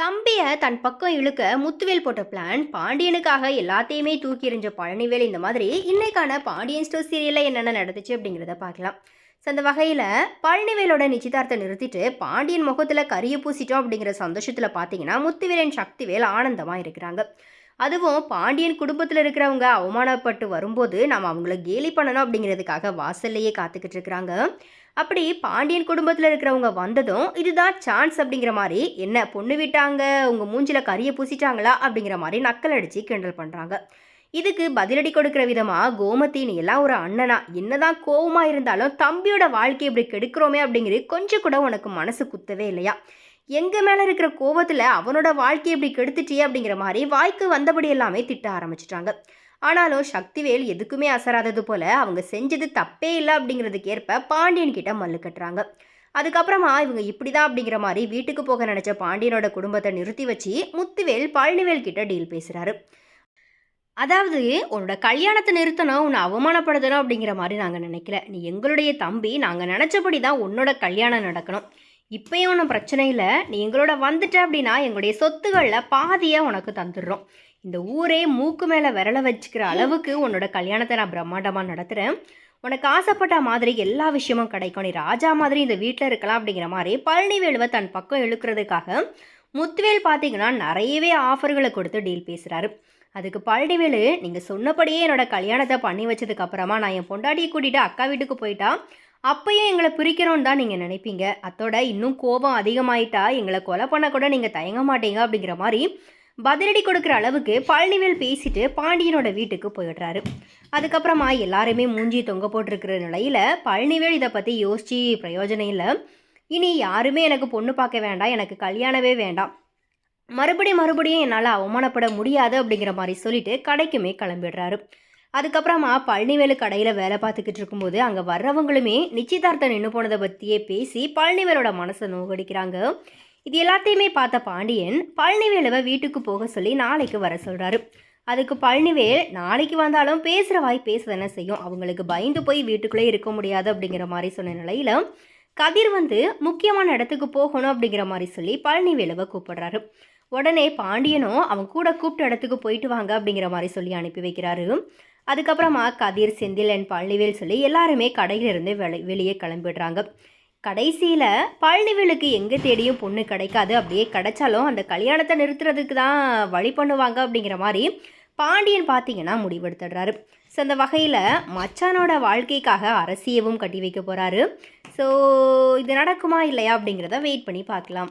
தம்பியை தன் பக்கம் இழுக்க முத்துவேல் போட்ட பிளான் பாண்டியனுக்காக எல்லாத்தையுமே தூக்கி எறிஞ்ச பழனிவேல் இந்த மாதிரி இன்னைக்கான பாண்டியன் ஸ்டோர் சீரியலில் என்னென்ன நடந்துச்சு அப்படிங்கிறத பார்க்கலாம். ஸோ அந்த வகையில் பழனிவேலோட நிச்சயதார்த்தம் நிறுத்திட்டு பாண்டியன் முகத்தில் கரிய பூசிட்டோம் அப்படிங்கிற சந்தோஷத்தில் பார்த்தீங்கன்னா முத்துவேலன் சக்திவேல் ஆனந்தமாக இருக்கிறாங்க. அதுவும் பாண்டியன் குடும்பத்தில் இருக்கிறவங்க அவமானப்பட்டு வரும்போது நம்ம அவங்கள கேலி பண்ணணும் அப்படிங்கிறதுக்காக வாசல்லையே காத்துக்கிட்டு இருக்கிறாங்க. அப்படி பாண்டியன் குடும்பத்தில் இருக்கிறவங்க வந்ததும் இதுதான் சான்ஸ் அப்படிங்கிற மாதிரி என்ன பொண்ணு விட்டாங்க? உங்கள் மூஞ்சில் கறியை பூசிட்டாங்களா? அப்படிங்கிற மாதிரி நக்கல் அடித்து கிண்டல் பண்ணுறாங்க இதுக்கு பதிலடி கொடுக்குற விதமாக கோமத்தின் எல்லாம் ஒரு அண்ணனா என்னதான் கோவமாக இருந்தாலும் தம்பியோட வாழ்க்கை இப்படி கெடுக்கிறோமே அப்படிங்கிறது கொஞ்சம் கூட உனக்கு மனசு குத்தவே இல்லையா? எங்கள் மேலே இருக்கிற கோவத்தில் அவனோட வாழ்க்கையை இப்படி கெடுத்துட்டியே அப்படிங்கிற மாதிரி வாய்க்கு வந்தபடி எல்லாமே திட்ட ஆரம்பிச்சிட்டாங்க. ஆனாலும் சக்திவேல் எதுக்குமே அசராதது போல் அவங்க செஞ்சது தப்பே இல்லை அப்படிங்கிறதுக்கு ஏற்ப பாண்டியன் கிட்ட மல்லு கட்டுறாங்க. அதுக்கப்புறமா இவங்க இப்படிதான் அப்படிங்கிற மாதிரி வீட்டுக்கு போக நினச்ச பாண்டியனோட குடும்பத்தை நிறுத்தி வச்சு முத்துவேல் பழனிவேல் கிட்ட டீல் பேசுகிறாரு அதாவது உன்னோட கல்யாணத்தை நிறுத்தணும் உன்னை அவமானப்படுத்தணும் அப்படிங்கிற மாதிரி நாங்கள் நினைக்கல. நீ எங்களுடைய தம்பி நாங்கள் நினச்சபடி தான் உன்னோட கல்யாணம் நடக்கணும். இப்பயும் ஒன்றும் பிரச்சனை இல்லை. நீ எங்களோட வந்துட்ட அப்படின்னா எங்களுடைய சொத்துக்களில் பாதியை உனக்கு தந்துடுறோம். இந்த ஊரே மூக்கு மேலே விரல வச்சுக்கிற அளவுக்கு உன்னோட கல்யாணத்தை நான் பிரம்மாண்டமாக நடத்துகிறேன் உனக்கு ஆசைப்பட்ட மாதிரி எல்லா விஷயமும் கிடைக்கும். நீ ராஜா மாதிரி இந்த வீட்டில் இருக்கலாம் அப்படிங்கிற மாதிரி பழனிவேலுவை தன் பக்கம் இழுக்கிறதுக்காக முத்துவேல் பார்த்தீங்கன்னா நிறையவே ஆஃபர்களை கொடுத்து டீல் பேசுகிறாரு அதுக்கு பழனிவேலு நீங்கள் சொன்னபடியே என்னோட கல்யாணத்தை பண்ணி வச்சதுக்கப்புறமா நான் என் பொண்டாட்டியை கூட்டிகிட்டு அக்கா வீட்டுக்கு போயிட்டா அப்பயும் எங்களை பிரிக்கிறோன்னு தான் நீங்கள் நினைப்பீங்க. அத்தோட இன்னும் கோபம் அதிகமாயிட்டா எங்களை கொலை பண்ண கூட நீங்கள் தயங்க மாட்டீங்க அப்படிங்கிற மாதிரி பதிலடி கொடுக்குற அளவுக்கு பழனிவேல் பேசிட்டு பாண்டியனோட வீட்டுக்கு போயிடுறாரு. அதுக்கப்புறமா எல்லாருமே மூஞ்சி தொங்க போட்டிருக்கிற நிலையில் பழனிவேல் இதை பற்றி யோசிச்சு பிரயோஜனம் இல்லை. இனி யாருமே எனக்கு பொண்ணு பார்க்க வேண்டாம் எனக்கு கல்யாணமே வேண்டாம். மறுபடி மறுபடியும் என்னால் அவமானப்பட முடியாது அப்படிங்கிற மாதிரி சொல்லிட்டு கடைக்குமே கிளம்பிடுறாரு. அதுக்கப்புறமா பழனிவேலு கடையில் வேலை பார்த்துக்கிட்டு இருக்கும்போது அங்கே வர்றவங்களுமே நிச்சயதார்த்தம் நின்று போனதை பற்றியே பேசி பழனிவேலோட மனசை நோகடிக்கிறாங்க. இது எல்லாத்தையுமே பார்த்த பாண்டியன் பழனிவேலுவை வீட்டுக்கு போக சொல்லி நாளைக்கு வர சொல்கிறாரு அதுக்கு பழனிவேல் நாளைக்கு வந்தாலும் பேசுகிற வாய் பேச தானே செய்யும். அவங்களுக்கு பயந்து போய் வீட்டுக்குள்ளே இருக்க முடியாது அப்படிங்கிற மாதிரி சொன்ன நிலையில் கதிர் வந்து முக்கியமான இடத்துக்கு போகணும் அப்படிங்கிற மாதிரி சொல்லி பழனிவேலுவை கூப்பிடுறாரு. உடனே பாண்டியனும் அவன் கூட கூப்பிட்ட இடத்துக்கு போயிட்டு வாங்க அப்படிங்கிற மாதிரி சொல்லி அனுப்பி வைக்கிறாரு. அதுக்கப்புறமா கதிர் செந்தில் அண்ட் பழனிவேல் சொல்லி எல்லாருமே கடையிலிருந்து வெளி வெளியே கிளம்பிடுறாங்க. கடைசியில் பழனிவேலுக்கு எங்கே தேடியும் பொண்ணு கிடைக்காது. அப்படியே கிடைச்சாலும் அந்த கல்யாணத்தை நிறுத்துறதுக்கு தான் வழி பண்ணுவாங்க அப்படிங்கிற மாதிரி பாண்டியன் பார்த்தீங்கன்னா முடிவெடுத்துடுறாரு. ஸோ அந்த வகையில் மச்சானோட வாழ்க்கைக்காக அரசியவும் கட்டி வைக்க போகிறாரு ஸோ இது நடக்குமா இல்லையா அப்படிங்கிறத வெயிட் பண்ணி பார்க்கலாம்.